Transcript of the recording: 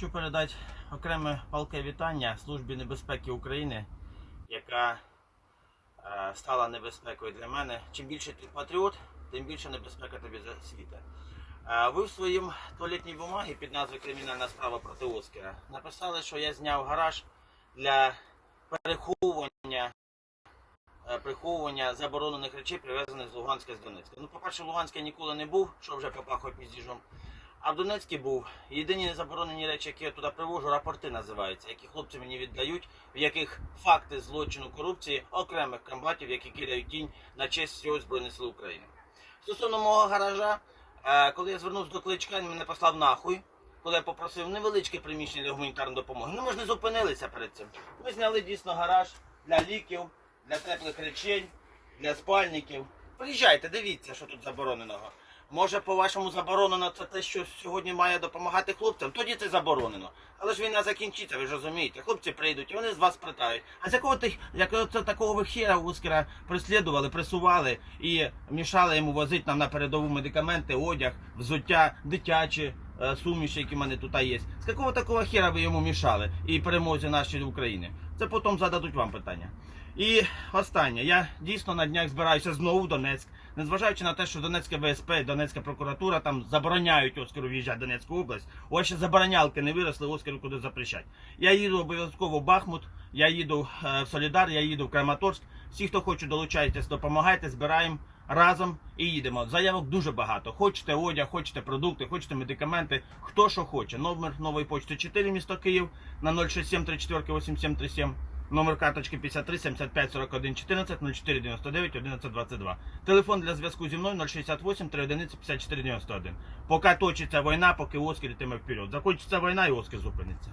Хочу передати окреме палке вітання Службі небезпеки України, яка е, стала небезпекою для мене. Чим більше ти патріот, тим більше небезпека тобі засвіте. Е, ви в своїм туалетній бумагі під назвою Кримінальна справа проти Оскара написали, що я зняв гараж для переховування. е, Приховування заборонених речей, привезених з Луганська з Донецька. Ну, по-перше, я ніколи не був, що вже попахує піздіжом. А в Донецькій був. Єдині заборонені речі, які я туди привожу, рапорти називаються, які хлопці мені віддають, в яких факти злочину корупції окремих комбатів, які кидають тінь на честь всього Збройних сил України. Стосовно мого гаража, е, коли я звернувся до кличка, він мене послав нахуй. Коли я попросив невеличке приміщення для гуманітарної допомоги. Ну ми ж не зупинилися перед цим. Ми зняли дійсно гараж для ліків, для теплих речей, для спальників. Приїжджайте, дивіться, що тут забороненого. Може, по-вашому заборонено це те, що сьогодні має допомагати хлопцям, тоді це заборонено. Але ж війна закінчиться, ви ж розумієте. Хлопці прийдуть, і вони з вас питають. А з якого ти якого це такого ви хера Ускера преслідували, пресували і мішали йому возити нам на передову медикаменти, одяг, взуття, дитячі е, суміші, які в мене тут є. З якого такого хера ви йому мішали і перемозі нашої України? Це потім зададуть вам питання. І останнє, я дійсно на днях збираюся знову в Донецьк, незважаючи на те, що Донецька ВСП, і Донецька прокуратура там забороняють Оскару в'їжджати в Донецьку область. Ось ще заборонялки не виросли, Оскару куди запрещать. Я їду обов'язково в Бахмут, я їду е, в Солідар, я їду в Краматорськ. Всі, хто хоче, долучайтесь, допомагайте, збираємо разом і їдемо. Заявок дуже багато. Хочете одяг, хочете продукти, хочете медикаменти, хто що хоче. Номер нової почти 4 місто Київ на 067 34 8737. Номер карточки 53 75 41 14 04 99 11 22. Телефон для зв'язку зі мною 068 3 одиниці 54 91. Поки точиться війна, поки Оскар йтиме вперед. Закінчиться війна і Оскар зупиниться.